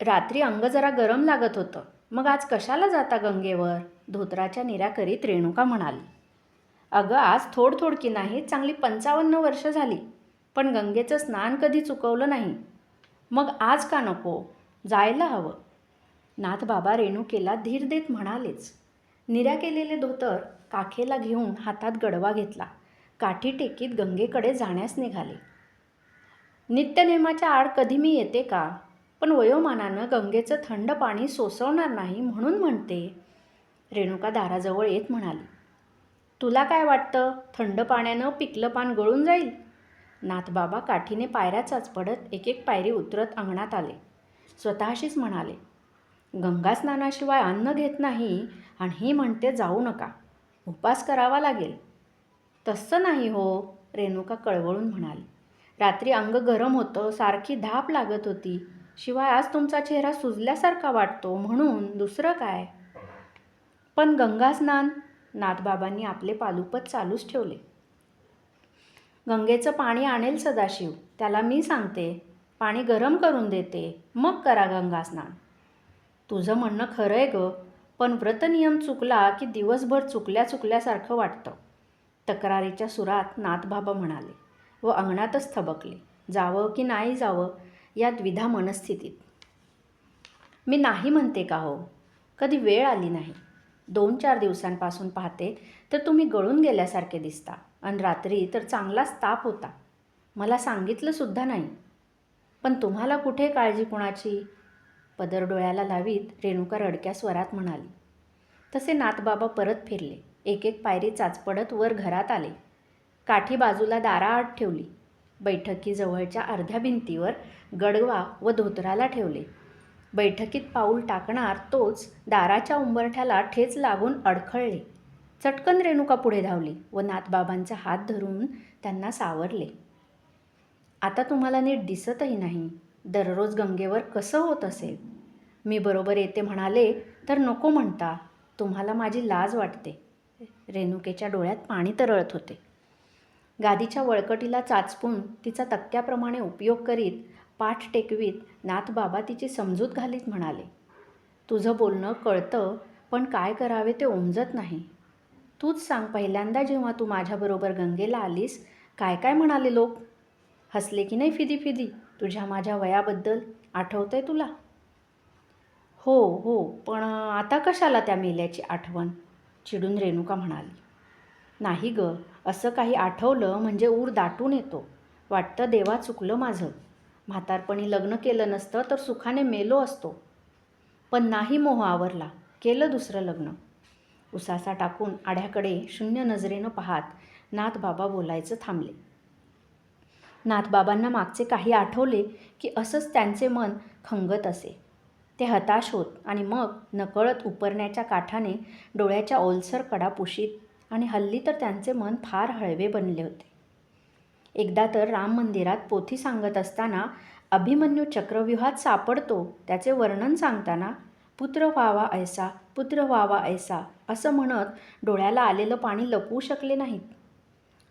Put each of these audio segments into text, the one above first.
रात्री अंग जरा गरम लागत होतं. मग आज कशाला जाता गंगेवर? धोत्राच्या निऱ्या करीत रेणुका म्हणाली. अगं आज थोड थोडकी नाही चांगली पंचावन्न वर्ष झाली. पण गंगेचं स्नान कधी चुकवलं नाही. मग आज का नको? जायला हवं. नाथबाबा रेणुकेला धीर देत म्हणालेच. निऱ्या केलेले धोतर काखेला घेऊन हातात गडवा घेतला. काठी टेकीत गंगेकडे जाण्यास निघाले. नित्यनेमाच्या आड कधी मी येते का? पण वयोमानानं गंगेचं थंड पाणी सोसवणार नाही म्हणून म्हणते. रेणुका दाराजवळ येत म्हणाली तुला काय वाटतं? थंड पाण्यानं पिकलं पान गळून जाईल? नाथबाबा काठीने पायऱ्या चाचपडत एक एक पायरी उतरत अंगणात आले. स्वतःशीच म्हणाले गंगा स्नानाशिवाय अन्न घेत नाही आणि ही म्हणते जाऊ नका उपास करावा लागेल. तसं नाही हो रेणुका कळवळून म्हणाली. रात्री अंग गरम होतं सारखी धाप लागत होती. शिवाय आज तुमचा चेहरा सुजल्यासारखा वाटतो म्हणून दुसरं काय? पण गंगा स्नान नाथबाबांनी आपले पालुपत चालूच ठेवले. गंगेचं पाणी आणेल सदाशिव त्याला मी सांगते पाणी गरम करून देते मग करा गंगा स्नान. तुझं म्हणणं खरं आहे ग पण व्रतनियम चुकला की दिवसभर चुकल्या चुकल्यासारखं वाटतं. तक्रारीच्या सुरात नाथबाबा म्हणाले व अंगणातच थबकले जावं की नाही जावं या द्विधा मनस्थितीत. मी नाही म्हणते का हो? कधी वेळ आली नाही. दोन चार दिवसांपासून पाहते तर तुम्ही गळून गेल्यासारखे दिसता आणि रात्री तर चांगलाच ताप होता. मला सांगितलं सुद्धा नाही. पण तुम्हाला कुठे काळजी कुणाची? पदर डोळ्याला लावीत रेणुका रडक्या स्वरात म्हणाली. तसे नातबाबा परत फिरले. एक एक पायरी चाचपडत वर घरात आले. काठी बाजूला दाराआड ठेवली. बैठकीजवळच्या अर्ध्या भिंतीवर गडवा व धोतराला ठेवले. बैठकीत पाऊल टाकणार तोच दाराच्या उंबरठ्याला ठेच लागून अडखळले. चटकन रेणुका पुढे धावली व नाथबाबांचा हात धरून त्यांना सावरले. आता तुम्हाला नीट दिसतही नाही. दररोज गंगेवर कसं होत असेल? मी बरोबर येते म्हणाले तर नको म्हणता. तुम्हाला माझी लाज वाटते. रेणुकेच्या डोळ्यात पाणी तरळत होते. गादीच्या वळकटीला चाचपून तिचा तक्त्याप्रमाणे उपयोग करीत पाठ टेकवीत नाथबाबा तिची समजूत घालीत म्हणाले. तुझं बोलणं कळतं पण काय करावे ते उमजत नाही. तूच सांग पहिल्यांदा जेव्हा तू माझ्याबरोबर गंगेला आलीस काय काय म्हणाले लोक? हसले की नाही फिदी फिदी? तुझ्या माझ्या वयाबद्दल आठवतंय तुला? हो हो पण आता कशाला त्या मेल्याची आठवण? चिडून रेणुका म्हणाली. नाही ग असं काही आठवलं म्हणजे ऊर दाटून येतो. वाटतं देवा चुकलं माझं. म्हातारपणी लग्न केलं नसतं तर सुखाने मेलो असतो. पण नाही मोह आवरला केलं दुसरं लग्न. उसासा टाकून आढ्याकडे शून्य नजरेनं पाहात नाथबाबा बोलायचं थांबले. नाथबाबांना मागचे काही आठवले की असंच त्यांचे मन खंगत असे. ते हताश होत आणि मग नकळत उपरण्याच्या काठाने डोळ्याच्या ओलसर कडा पुशीत आणि हल्ली तर त्यांचे मन फार हळवे बनले होते. एकदा तर राम मंदिरात पोथी सांगत असताना अभिमन्यू चक्रव्यूहात सापडतो त्याचे वर्णन सांगताना पुत्र व्हावा ऐसा पुत्र व्हावा ऐसा असं म्हणत डोळ्याला आलेलं पाणी लपवू शकले नाहीत.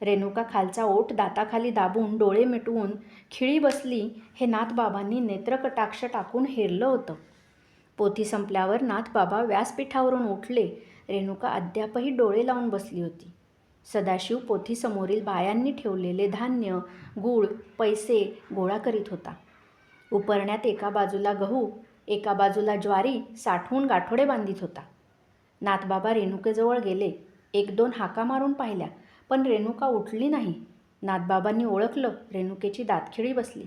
रेणुका खालचा ओठ दाताखाली दाबून डोळे मिटवून खिळी बसली हे नाथबाबांनी नेत्रकटाक्ष टाकून हेरलं होतं. पोथी संपल्यावर नाथबाबा व्यासपीठावरून उठले रेणुका अद्यापही डोळे लावून बसली होती. सदाशिव पोथीसमोरील बायांनी ठेवलेले धान्य गूळ पैसे गोळा करीत होता. उपरण्यात एका बाजूला गहू एका बाजूला ज्वारी साठवून गाठोडे बांधित होता. नाथबाबा रेणुकेजवळ गेले. एक दोन हाका मारून पाहिल्या पण रेणुका उठली नाही. नाथबाबांनी ओळखलं रेणुकेची दातखिळी बसली.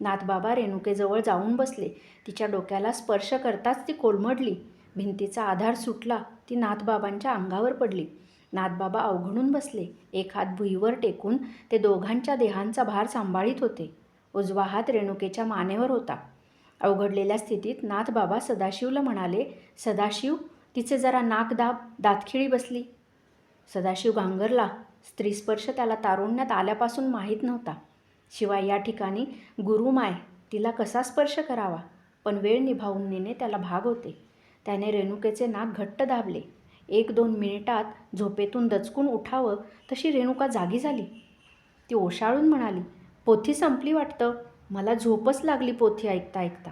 नाथबाबा रेणुकेजवळ जाऊन बसले. तिच्या डोक्याला स्पर्श करताच ती कोलमडली. भिंतीचा आधार सुटला ती नाथबाबांच्या अंगावर पडली. नाथबाबा अवघडून बसले. एक हात भुईवर टेकून ते दोघांच्या देहांचा भार सांभाळीत होते. उजवा हात रेणुकेच्या मानेवर होता. अवघडलेल्या स्थितीत नाथबाबा सदाशिवला म्हणाले सदाशिव तिचे जरा नाक दाब दातखिळी बसली. सदाशिव गांगरला स्त्रीस्पर्श त्याला तारुण्यात आल्यापासून माहीत नव्हता. शिवाय या ठिकाणी गुरुमाय तिला कसा स्पर्श करावा? पण वेळ निभावून नेणे त्याला भाग होते. त्याने रेणुकेचे नाक घट्ट दाबले. एक दोन मिनिटात झोपेतून दचकून उठावं तशी रेणुका जागी झाली. ती ओशाळून म्हणाली पोथी संपली वाटतं? मला झोपच लागली पोथी ऐकता ऐकता.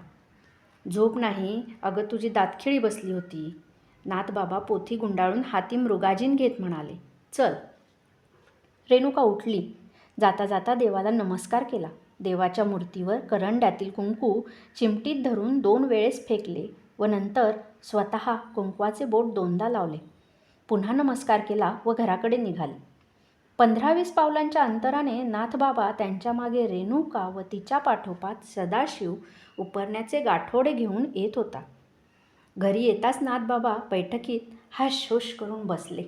झोप नाही? अगं तुझी दातखिळी बसली होती. नाथबाबा पोथी गुंडाळून हाती मृगाजीन घेत म्हणाले. चल. रेणुका उठली. जाता जाता देवाला नमस्कार केला. देवाच्या मूर्तीवर करंड्यातील कुंकू चिमटीत धरून दोन वेळेस फेकले. व नंतर स्वतः कुंकवाचे बोट दोनदा लावले. पुन्हा नमस्कार केला व घराकडे निघाले. पंधरा वीस पावलांच्या अंतराने नाथबाबा त्यांच्या मागे रेणुका व तिच्या पाठोपाठ सदाशिव उपरण्याचे गाठोडे घेऊन येत होता. घरी येताच नाथबाबा बैठकीत हाश होश करून बसले.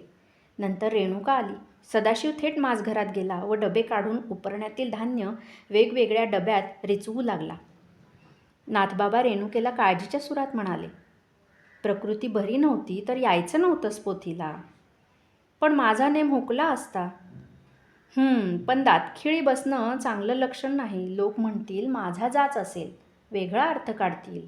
नंतर रेणुका आली. सदाशिव थेट माझघरात गेला व डबे काढून उपरण्यातील धान्य वेगवेगळ्या डब्यात रिचवू लागला. नाथबाबा रेणुकेला काळजीच्या सुरात म्हणाले प्रकृती बरी नव्हती तर यायचं नव्हतंच पोथीला. पण माझा नेम हुकला असता. पण दातखिळी बसणं चांगलं लक्षण नाही. लोक म्हणतील माझा जाच असेल. वेगळा अर्थ काढतील.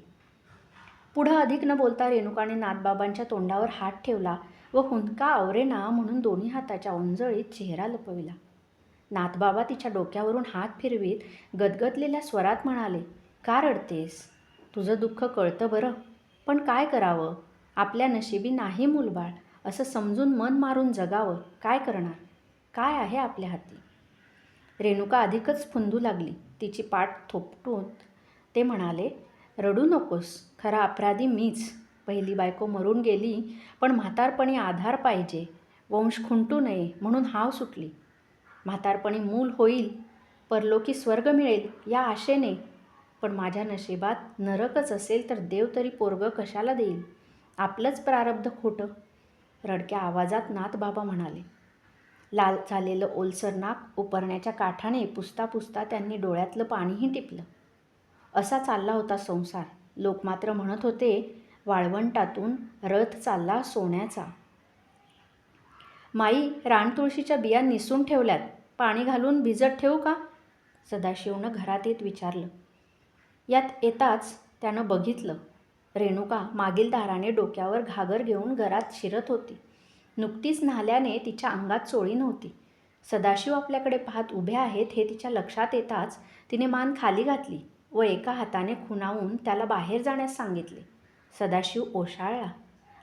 पुढं अधिक न बोलता रेणुकाने नाथबाबांच्या तोंडावर हात ठेवला व हुंदका आवरेना म्हणून दोन्ही हाताच्या ओंजळीत चेहरा लपविला. नाथबाबा तिच्या डोक्यावरून हात फिरवीत गदगदलेल्या स्वरात म्हणाले का रडतेस? तुझं दुःख कळतं बरं. पण काय करावं? आपल्या नशिबी नाही मूलबाळ. असं समजून मन मारून जगावं. काय करणार? काय आहे आपल्या हाती? रेणुका अधिकच फुंदू लागली. तिची पाठ थोपटून ते म्हणाले रडू नकोस. खरा अपराधी मीच. पहिली बायको मरून गेली पण म्हातारपणी आधार पाहिजे. वंश खुंटू नये म्हणून हाव सुटली. म्हातारपणी मूल होईल. परलोकी स्वर्ग मिळेल या आशेने पण माझ्या नशिबात नरकच असेल तर देव तरी पोरगं कशाला देईल? आपलंच प्रारब्ध खोटं? रडक्या आवाजात नाथबाबा म्हणाले. लाल झालेलं ओलसर नाक उपरण्याच्या काठाने पुसता पुसता त्यांनी डोळ्यातलं पाणीही टिपलं. असा चालला होता संसार. लोक मात्र म्हणत होते वाळवंटातून रथ चालला सोन्याचा. माई रानतुळशीच्या बिया निसून ठेवल्यात. पाणी घालून भिजत ठेवू का? सदाशिवनं घरात येत विचारलं. यात येताच त्यानं बघितलं. रेणुका मागील दाराने डोक्यावर घागर घेऊन घरात शिरत होती. नुकतीच न्हाल्याने तिच्या अंगात चोळी नव्हती. सदाशिव आपल्याकडे पाहत उभे आहेत हे तिच्या लक्षात येताच तिने मान खाली घातली व एका हाताने खुणावून त्याला बाहेर जाण्यास सांगितले. सदाशिव ओशाळला.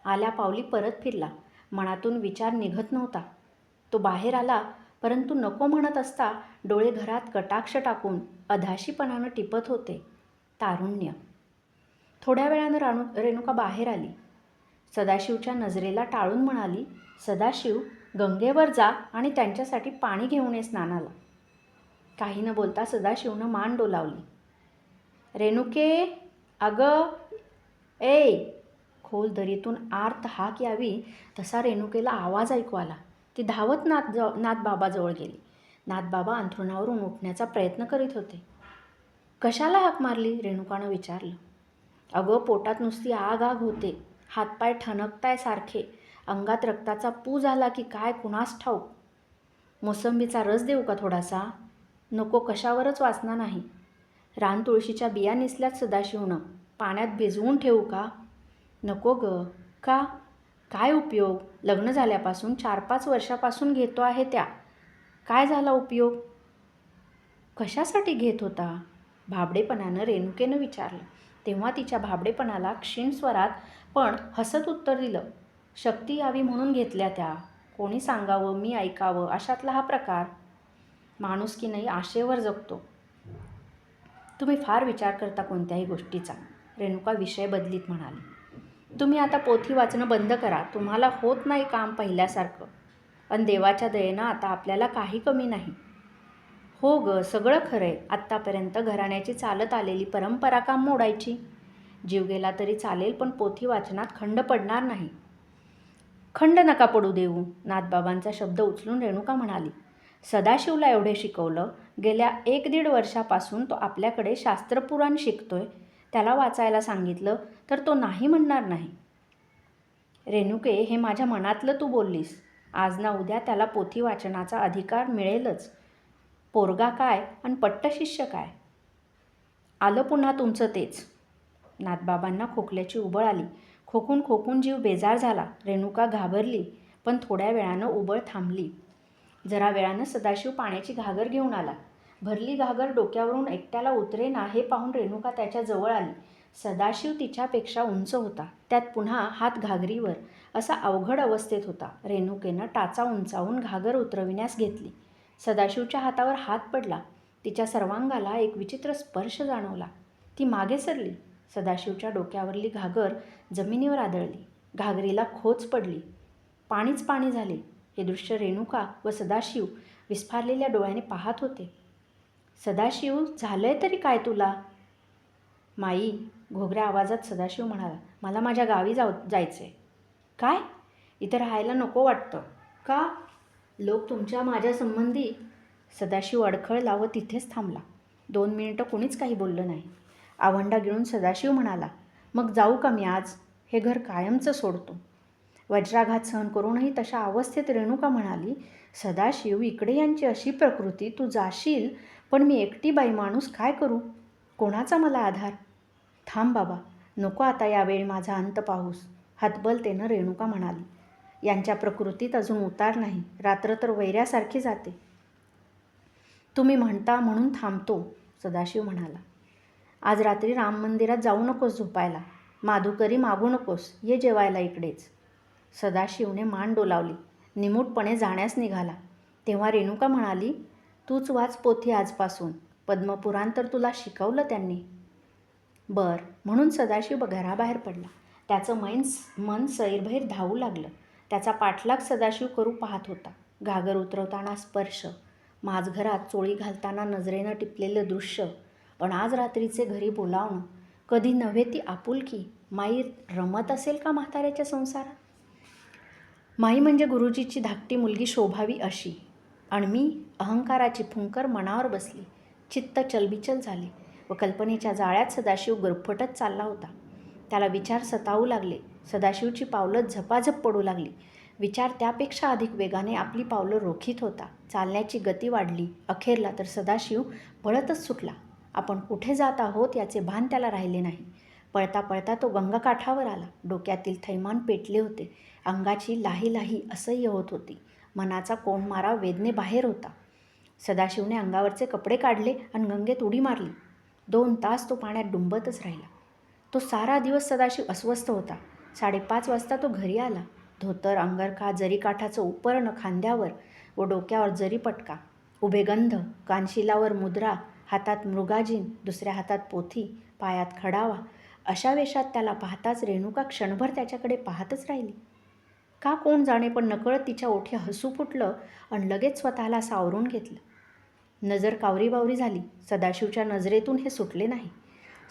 आल्या पावली परत फिरला. मनातून विचार निघत नव्हता. तो बाहेर आला परंतु नको म्हणत असता डोळे घरात कटाक्ष टाकून अधाशीपणानं टिपत होते. तारुण्य. थोड्या वेळानं राणू रेणुका बाहेर आली. सदाशिवच्या नजरेला टाळून म्हणाली सदाशिव गंगेवर जा आणि त्यांच्यासाठी पाणी घेऊन ये स्नानाला. काही न बोलता सदाशिवनं मान डोलावली. रेणुके अगं ए! खोल दरीतून आर्त हाक यावी तसा रेणुकेला आवाज ऐकू आला. ती धावत नाथ नाथबाबाजवळ गेली. नाथबाबा अंथरुणावरून उठण्याचा प्रयत्न करीत होते. कशाला हाक मारली? रेणुकानं विचारलं. अगं पोटात नुसती आग आग होते. हातपाय ठणकताय सारखे. अंगात रक्ताचा पू झाला की काय कुणास ठाऊक? मोसंबीचा रस देऊ का थोडासा? नको कशावरच वाचना नाही. रान तुळशीच्या बिया निसल्यात सदाशिवनं. पाण्यात भिजवून ठेवू का? नको ग. का? काय उपयोग? लग्न झाल्यापासून चार पाच वर्षापासून घेतो आहे त्या. काय झाला उपयोग? कशासाठी घेत होता? भाबडेपणानं रेणुकेनं विचारलं. तेव्हा तिच्या भाबडेपणाला क्षीण स्वरात पण हसत उत्तर दिलं शक्ती यावी म्हणून घेतल्या त्या. कोणी सांगावं मी ऐकावं अशातला हा प्रकार. माणूस की नाही आशेवर जगतो. तुम्ही फार विचार करता कोणत्याही गोष्टीचा. रेणुका विषय बदलीत म्हणाली. तुम्ही आता पोथी वाचणं बंद करा. तुम्हाला होत नाही काम पहिल्यासारखं. पण देवाच्या दयेनं आता आपल्याला काही कमी नाही. हो ग सगळं खरं आहे आत्तापर्यंत घराण्याची चालत आलेली परंपरा का मोडायची? जीव गेला तरी चालेल पण पोथी वाचनात खंड पडणार नाही. खंड नका पडू देऊ नाथबाबांचा शब्द उचलून रेणुका म्हणाली. सदाशिवला एवढे शिकवलं गेल्या एक दीड वर्षापासून तो आपल्याकडे शास्त्रपुराण शिकतोय. त्याला वाचायला सांगितलं तर तो नाही म्हणणार नाही. रेणुके हे माझ्या मनातलं तू बोललीस. आज ना उद्या त्याला पोथी वाचनाचा अधिकार मिळेलच. पोरगा काय आणि पट्टशिष्य काय? आलं पुन्हा तुमचं तेच. नाथबाबांना खोकल्याची उबळ आली. खोकून खोकून जीव बेजार झाला. रेणुका घाबरली पण थोड्या वेळानं उबळ थांबली. जरा वेळानं सदाशिव पाण्याची घागर घेऊन आला. भरली घागर डोक्यावरून एकट्याला उतरे ना हे पाहून रेणुका त्याच्याजवळ आली. सदाशिव तिच्यापेक्षा उंच होता. त्यात पुन्हा हात घागरीवर असा अवघड अवस्थेत होता. रेणुकेनं टाचा उंचावून घागर उतरविण्यास घेतली. सदाशिवच्या हातावर हात पडला. तिच्या सर्वांगाला एक विचित्र स्पर्श जाणवला. ती मागे सरली. सदाशिवच्या डोक्यावरली घागर जमिनीवर आदळली. घागरीला खोच पडली. पाणीच पाणी झाले. हे दृश्य रेणुका व सदाशिव विस्फारलेल्या डोळ्याने पाहत होते. सदाशिव झालंय तरी काय तुला? माई घोगऱ्या आवाजात सदाशिव म्हणाला मला माझ्या गावी जाऊ जायचं आहे काय? इथं राहायला नको वाटतं. का? लोक तुमच्या माझ्या संबंधी सदाशिव अडखळ लावत तिथेच थांबला. दोन मिनिटं कुणीच काही बोललं नाही. आवंडा गिळून सदाशिव म्हणाला मग जाऊ का मी आज? हे घर कायमचं सोडतो. वज्राघात सहन करूनही तशा अवस्थेत रेणुका म्हणाली सदाशिव इकडे यांची अशी प्रकृती तू जाशील पण मी एकटी बाई माणूस काय करू? कोणाचा मला आधार? थांब बाबा नको आता यावेळी माझा अंत पाहूस. हतबलतेनं रेणुका म्हणाली यांच्या प्रकृतीत अजून उतार नाही. रात्र तर वैऱ्यासारखी जाते. तुम्ही म्हणता म्हणून थांबतो सदाशिव म्हणाला. आज रात्री राम मंदिरात जाऊ नकोस झोपायला. माधुकरी मागू नकोस. ये जेवायला इकडेच. सदाशिवने मान डोलावली. निमूटपणे जाण्यास निघाला. तेव्हा रेणुका म्हणाली तूच वाच पोथी आजपासून. पद्मपुराण तर तुला शिकवलं त्यांनी. बर. म्हणून सदाशिव घराबाहेर पडला. त्याचं मैन मन सैरभैर धावू लागलं. त्याचा पाठलाग सदाशिव करू पाहत होता. घागर उतरवताना स्पर्श माझघरात चोळी घालताना नजरेनं टिपलेलं दृश्य पण आज रात्रीचे घरी बोलावणं कधी नव्हे ती आपुलकी माई रमत असेल का म्हाताऱ्याच्या संसारात? माई म्हणजे गुरुजीची धाकटी मुलगी शोभावी अशी आणि मी अहंकाराची फुंकर मनावर बसली चित्त चलबिचल झाले व कल्पनेच्या जाळ्यात सदाशिव गरफटत चालला होता. त्याला विचार सतावू लागले. सदाशिवची पावलं झपाझप पडू लागली. विचार त्यापेक्षा अधिक वेगाने आपली पावलं रोखीत होता. चालण्याची गती वाढली. अखेरला तर सदाशिव पळतच सुटला. आपण कुठे जात आहोत याचे भान त्याला राहिले नाही. पळता पळता तो गंगाकाठावर आला. डोक्यातील थैमान पेटले होते. अंगाची लाही लाही असह्य होत होती. मनाचा कोंडमारा वेदने बाहेर होता. सदाशिवने अंगावरचे कपडे काढले आणि गंगेत उडी मारली. दोन तास तो पाण्यात डुंबतच राहिला. तो सारा दिवस सदाशिव अस्वस्थ होता. साडेपाच वाजता तो घरी आला. धोतर अंगरखा जरीकाठाचं उपरण खांद्यावर व डोक्यावर जरी पटका. उभे गंध कानशिलावर मुद्रा हातात मृगाजीन दुसऱ्या हातात पोथी पायात खडावा अशा वेशात त्याला पाहताच रेणुका क्षणभर त्याच्याकडे पाहतच राहिली. का कोण जाणे पण नकळत तिच्या ओठी हसू फुटलं आणि लगेच स्वतःला सावरून घेतलं. नजर कावरीबावरी झाली. सदाशिवच्या नजरेतून हे सुटले नाही.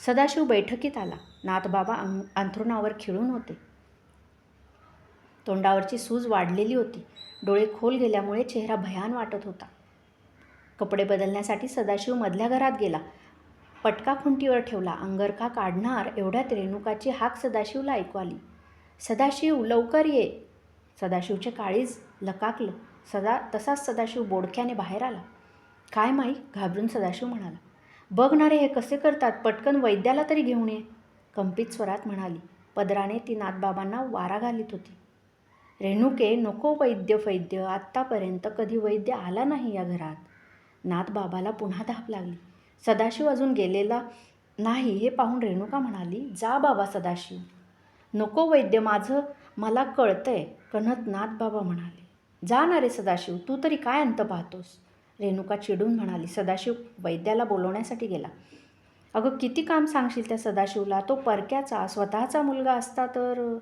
सदाशिव बैठकीत आला. नाथबाबा अंग अंथरुणावर खिळून होते. तोंडावरची सूज वाढलेली होती. डोळे खोल गेल्यामुळे चेहरा भयान वाटत होता. कपडे बदलण्यासाठी सदाशिव मधल्या घरात गेला. पटका खुंटीवर ठेवला. अंगरखा काढणार एवढ्यात रेणुकाची हाक सदाशिवला ऐकू आली. सदाशिव लवकर ये. सदाशिवचे काळीज लकाकलं. सदा तसाच सदाशिव बोडक्याने बाहेर आला. काय माई? घाबरून सदाशिव म्हणाला. बघणारे हे कसे करतात? पटकन वैद्याला तरी घेऊन ये. कंपित स्वरात म्हणाली. पदराने ती नाथबाबांना वारा घालीत होती. रेणुके नको वैद्य फैद्य. आत्तापर्यंत कधी वैद्य आला नाही या घरात. नाथबाबाला पुन्हा धाप लागली. सदाशिव अजून गेलेला नाही हे पाहून रेणुका म्हणाली जा बाबा सदाशिव. नको वैद्य माझं. मला कळतंय. कणत नाथबाबा म्हणाले. जा ना रे सदाशिव तू तरी काय अंत पाहतोस? रेणुका चिडून म्हणाली सदाशिव वैद्याला बोलवण्यासाठी गेला. अगं किती काम सांगशील त्या सदाशिवला? तो परक्याचा स्वतःचा मुलगा असता तर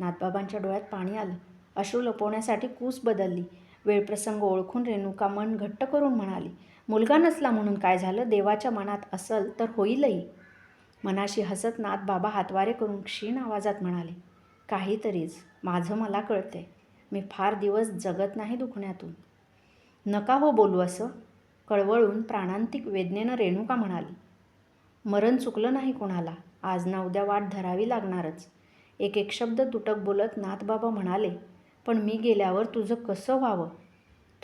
नाथबाबांच्या डोळ्यात पाणी आलं. अश्रू लपवण्यासाठी कूस बदलली. वेळप्रसंग ओळखून रेणुका मन घट्ट करून म्हणाली मुलगा नसला म्हणून काय झालं? देवाच्या मनात असल तर होईलही. मनाशी हसत नाथ बाबा हातवारे करून क्षीण आवाजात म्हणाले काहीतरीच. माझं मला कळते मी फार दिवस जगत नाही दुखण्यातून. नका हो बोलू असं कळवळून प्राणांतिक वेदनेनं रेणुका म्हणाली. मरण चुकलं नाही कोणाला आज ना उद्या वाट धरावी लागणारच. एक एक शब्द तुटक बोलत नाथबाबा म्हणाले पण मी गेल्यावर तुझं कसं व्हावं?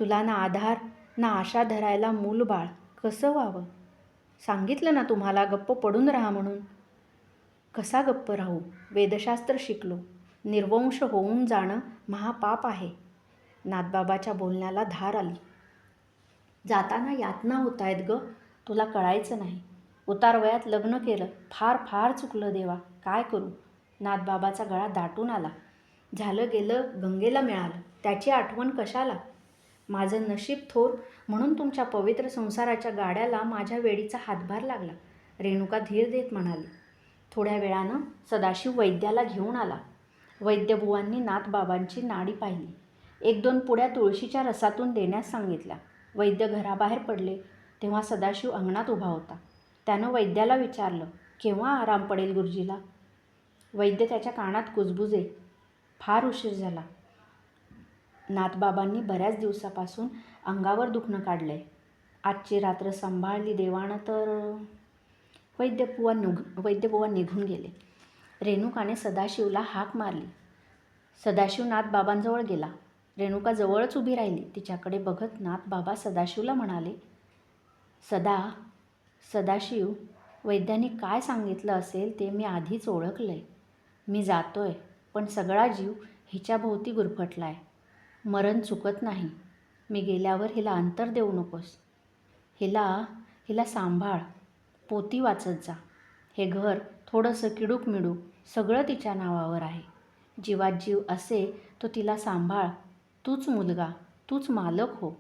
तुला ना आधार ना आशा धरायला मूलबाळ कसं व्हावं? सांगितलं ना तुम्हाला गप्प पडून राहा म्हणून. कसा गप्प राहू? वेदशास्त्र शिकलो. निर्वंश होऊन जाणं महापाप आहे. नाथबाबाच्या बोलण्याला धार आली. जाताना यातना होत आहेत ग. तुला कळायचं नाही. उतार वयात लग्न केलं. फार फार चुकलं देवा. काय करू? नाथबाबाचा गळा दाटून आला. झालं गेलं गंगेला मिळालं. त्याची आठवण कशाला? माझं नशीब थोर म्हणून तुमच्या पवित्र संसाराच्या गाड्याला माझ्या वेळीचा हातभार लागला. रेणुका धीर देत म्हणाली. थोड्या वेळानं सदाशिव वैद्याला घेऊन आला. वैद्यबुवांनी नाथबाबांची नाडी पाहिली. एक दोन पुड्या तुळशीच्या रसातून देण्यास सांगितल्या. वैद्य घराबाहेर पडले तेव्हा सदाशिव अंगणात उभा होता. त्यानं वैद्याला विचारलं केव्हा आराम पडेल गुरुजीला? वैद्य त्याच्या कानात कुजबुजे फार उशीर झाला. नाथबाबांनी बऱ्याच दिवसापासून अंगावर दुखणं काढलंय. आजची रात्र सांभाळली देवानं तर वैद्यपुवा निघ वैद्यपुवा निघून गेले. रेणुकाने सदाशिवला हाक मारली. सदाशिव नाथबाबांजवळ गेला. रेणुका जवळच उभी राहिली. तिच्याकडे बघत नाथबाबा सदाशिवला म्हणाले सदा सदाशिव वैद्यांनी काय सांगितलं असेल ते मी आधीच ओळखलं आहे मी जातोय पण सगळा जीव हिच्याभोवती गुरफटला आहे मरण चुकत नाही. मी गेल्यावर हिला अंतर देऊ नकोस. हिला हिला सांभाळ. पोती वाचत जा. हे घर थोडंसं किडूक मिडूक सगळं तिच्या नावावर आहे. जीवात जीव असे तो तिला सांभाळ. तूच मुलगा तूच मालक हो.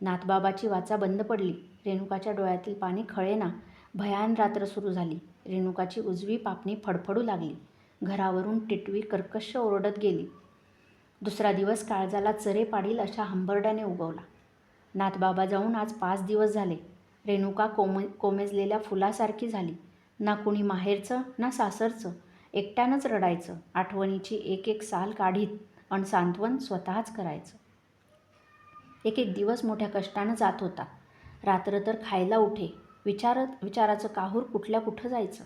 नाथबाबाची वाचा बंद पडली. रेणुकाच्या डोळ्यातील पाणी खळेना. भयान रात्र सुरू झाली. रेणुकाची उजवी पापणी फडफडू लागली. घरावरून टिटवी कर्कश ओरडत गेली. दुसरा दिवस काळजाला चरे पाडील अशा हंबरड्याने उगवला. नाथबाबा जाऊन आज पाच दिवस झाले. रेणुका कोम कोमेजलेल्या फुलासारखी झाली. ना कुणी माहेरचं ना सासरचं. एकट्यानंच रडायचं. आठवणीची एक एक साल काढीत. पण सांत्वन स्वतःच करायचं. एक एक दिवस मोठ्या कष्टानं जात होता. रात्र तर खायला उठे. विचारत विचाराचं काहूर कुठल्या कुठं जायचं?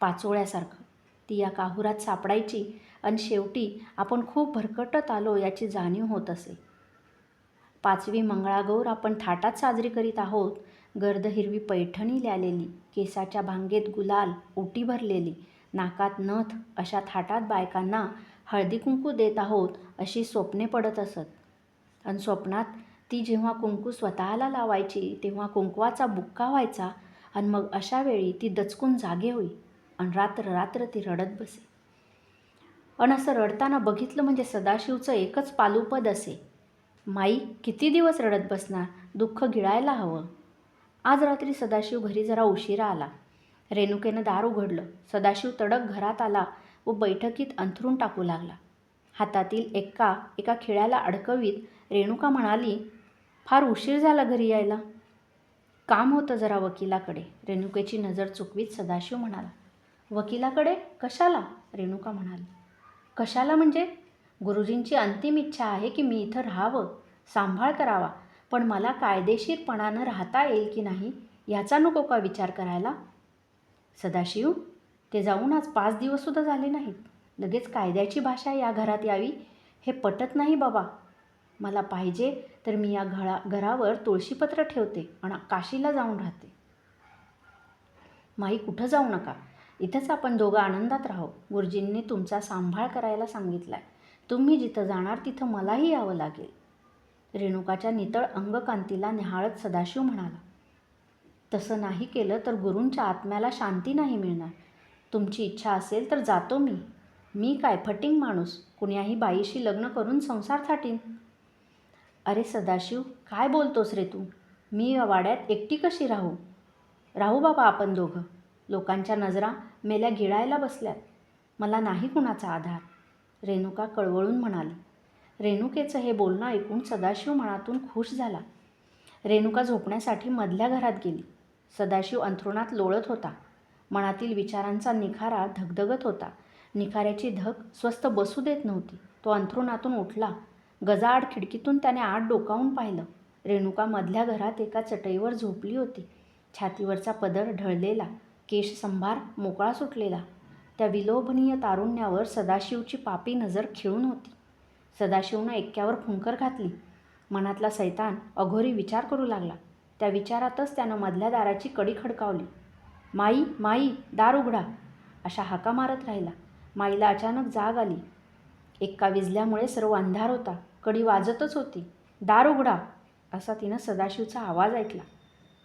पाचोळ्यासारखं. ती या काहुरात सापडायची आणि शेवटी आपण खूप भरकटत आलो याची जाणीव होत असे. पाचवी मंगळागौर आपण थाटात साजरी करीत आहोत. गर्द हिरवी पैठणी ल्यालेली केसाच्या भांगेत गुलाल ओटी भरलेली नाकात नथ अशा थाटात बायकांना हळदी कुंकू देत आहोत अशी स्वप्ने पडत असत. आणि स्वप्नात ती जेव्हा कुंकू स्वतःला लावायची तेव्हा कुंकवाचा बुक्का व्हायचा आणि मग अशा वेळी ती दचकून जागे होई आणि रात्र रात्र ती रडत बसे. आणि असं रडताना बघितलं म्हणजे सदाशिवचं एकच पालुपद असे. माई किती दिवस रडत बसणार? दुःख गिळायला हवं. आज रात्री सदाशिव घरी जरा उशिरा आला. रेणुकेनं दार उघडलं. सदाशिव तडक घरात आला. व बैठकीत अंथरून टाकू लागला. हातातील एका एका खिळ्याला अडकवीत रेणुका म्हणाली फार उशीर झाला घरी यायला. काम होतं जरा वकिलाकडे. रेणुकेची नजर चुकवीत सदाशिव म्हणाला. वकिलाकडे? कशाला? रेणुका म्हणाली. कशाला म्हणजे? गुरुजींची अंतिम इच्छा आहे की मी इथं राहावं सांभाळ करावा पण मला कायदेशीरपणानं राहता येईल की नाही याचा नको का विचार करायला? सदाशिव ते जाऊन आज पाच दिवससुद्धा झाले नाहीत. लगेच कायद्याची भाषा या घरात यावी. हे पटत नाही बाबा. मला पाहिजे तर मी या घरा घरावर तुळशीपत्र ठेवते आणि काशीला जाऊन राहते. माई कुठं जाऊ नका. इथंच आपण दोघं आनंदात राहू. गुरुजींनी तुमचा सांभाळ करायला सांगितला आहे तुम्ही जिथं जाणार तिथं मलाही यावं लागेल. रेणुकाच्या नितळ अंगकांतीला निहाळत सदाशिव म्हणाला. तसं नाही केलं तर गुरूंच्या आत्म्याला शांती नाही मिळणार. तुमची इच्छा असेल तर जातो मी. मी काय फटिंग माणूस? कुण्याही बाईशी लग्न करून संसार थाटीन. अरे सदाशिव काय बोलतोस रे तू? मी वाड्यात एकटी कशी राहू? राहू बाबा आपण दोघं. लोकांच्या नजरा मेल्या गिळायला बसल्यात. मला नाही कुणाचा आधार. रेणुका कळवळून म्हणाली. रेणुकेचं हे बोलणं ऐकून सदाशिव मनातून खुश झाला. रेणुका झोपण्यासाठी मधल्या घरात गेली. सदाशिव अंथरुणात लोळत होता. मनातील विचारांचा निखारा धगधगत होता. निखाऱ्याची धग स्वस्त बसू देत नव्हती. तो अंथरुणातून उठला. गजाआड खिडकीतून त्याने आत डोकावून पाहिलं. रेणुका मधल्या घरात एका चटईवर झोपली होती. छातीवरचा पदर ढळलेला. केश संभार मोकळा सुटलेला. त्या विलोभनीय तारुण्यावर सदाशिवची पापी नजर खिळून होती. सदाशिवनं एक्क्यावर फुंकर घातली. मनातला सैतान अघोरी विचार करू लागला. त्या विचारातच त्यानं मधल्या दाराची कडी खडकावली. माई माई दार उघडा. अशा हाका मारत राहिला. माईला अचानक जाग आली. एक्का विजल्यामुळे सर्व अंधार होता. कडी वाजतच होती. दार उघडा असा तिनं सदाशिवचा आवाज ऐकला.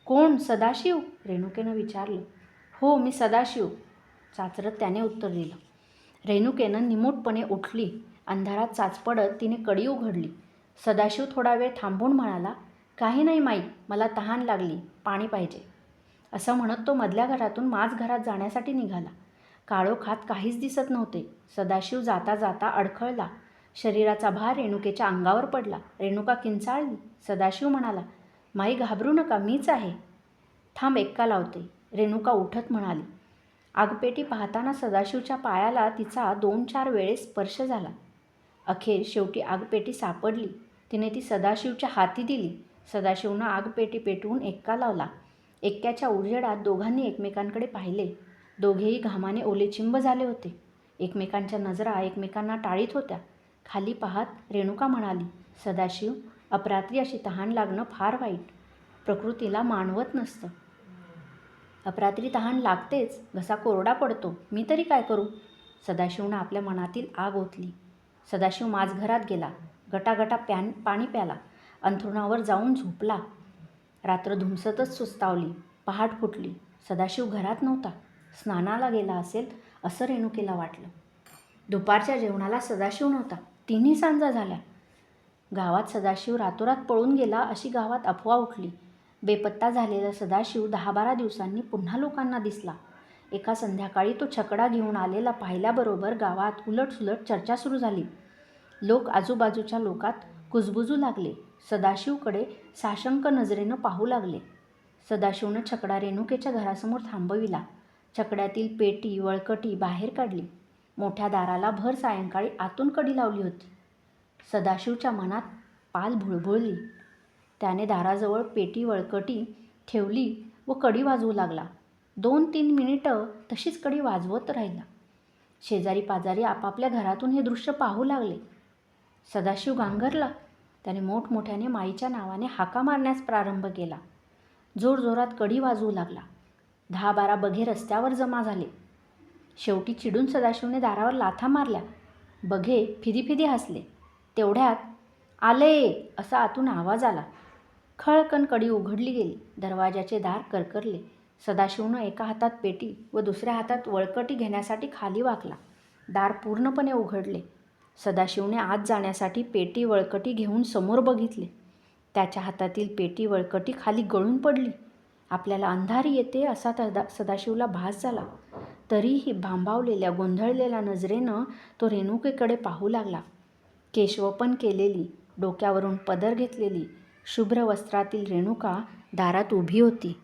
कोण? सदाशिव? रेणुकेनं विचारलं. हो मी सदाशिव. चाचरत त्याने उत्तर दिलं. रेणुकेनं निमूटपणे उठली. अंधारात चाचपडत तिने कडी उघडली. सदाशिव थोडा वेळ थांबून म्हणाला काही नाही माई. मला तहान लागली. पाणी पाहिजे. असं म्हणत तो मधल्या घरातून माझ घरात जाण्यासाठी निघाला. काळोखात काहीच दिसत नव्हते. सदाशिव जाता जाता अडखळला. शरीराचा भार रेणुकेच्या अंगावर पडला. रेणुका किंचाळली. सदाशिव म्हणाला माई घाबरू नका. मीच आहे. थांब एक्का लावते. रेणुका उठत म्हणाली. आगपेटी पाहताना सदाशिवच्या पायाला तिचा दोन चार वेळेस स्पर्श झाला. अखेर शेवटी आगपेटी सापडली. तिने ती सदाशिवच्या हाती दिली. सदाशिवनं आगपेटी पेटवून एक्का लावला. एक्क्याच्या उजेडात दोघांनी एकमेकांकडे पाहिले. दोघेही घामाने ओलेचिंब झाले होते. एकमेकांच्या नजरा एकमेकांना टाळीत होत्या. खाली पाहत रेणुका म्हणाली सदाशिव अपरात्री अशी तहान लागणं फार वाईट. प्रकृतीला मानवत नसतं. अपरात्री तहान लागतेच. घसा कोरडा पडतो. मी तरी काय करू? सदाशिवनं आपल्या मनातील आग ओतली. सदाशिव माझ घरात गेला. गटागटा प्यान पाणी प्याला. अंथरुणावर जाऊन झोपला. रात्र धुमसतच सुस्तावली पहाट फुटली. सदाशिव घरात नव्हता. स्नानाला गेला असेल असं रेणुकेला वाटलं. दुपारच्या जेवणाला सदाशिव नव्हता. तिन्ही सांजा झाल्या. गावात सदाशिव रातोरात पळून गेला अशी गावात अफवा उठली. बेपत्ता झालेला सदाशिव दहा बारा दिवसांनी पुन्हा लोकांना दिसला. एका संध्याकाळी तो छकडा घेऊन आलेला पाहिल्याबरोबर गावात उलटसुलट चर्चा सुरू झाली. लोक आजूबाजूच्या लोकात कुजबुजू लागले. सदाशिवकडे साशंक नजरेनं पाहू लागले. सदाशिवनं छकडा रेणुकेच्या घरासमोर थांबविला. छकड्यातील पेटी वळकटी बाहेर काढली. मोठ्या दाराला भर सायंकाळी आतून कडी लावली होती. सदाशिवच्या मनात पाल भुळभुळली. त्याने दाराजवळ पेटी वळकटी ठेवली व कडी वाजवू लागला. दोन तीन मिनिटं तशीच कडी वाजवत राहिला. शेजारी पाजारी आपापल्या घरातून हे दृश्य पाहू लागले. सदाशिव गांगरला त्याने मोठमोठ्याने माईच्या नावाने हाका मारण्यास प्रारंभ केला. जोरजोरात कडी वाजवू लागला. दहा बारा बघे रस्त्यावर जमा झाले. शेवटी चिडून सदाशिवने दारावर लाथा मारल्या. बघे फिदी फिदी हसले. तेवढ्यात आले! असा आतून आवाज आला. खळकन कडी उघडली गेली. दरवाजाचे दार करकरले. सदाशिवनं एका हातात पेटी व दुसऱ्या हातात वळकटी घेण्यासाठी खाली वाकला. दार पूर्णपणे उघडले. सदाशिवने आत जाण्यासाठी पेटी वळकटी घेऊन समोर बघितले. त्याच्या हातातील पेटी वळकटी खाली गळून पडली. आपल्याला अंधारी येते असा तदा सदाशिवला भास झाला. तरीही भांबावलेल्या गोंधळलेल्या नजरेनं तो रेणुकेकडे पाहू लागला. केशवपण केलेली डोक्यावरून पदर घेतलेली शुभ्र वस्त्रातील रेणुका दारात उभी होती.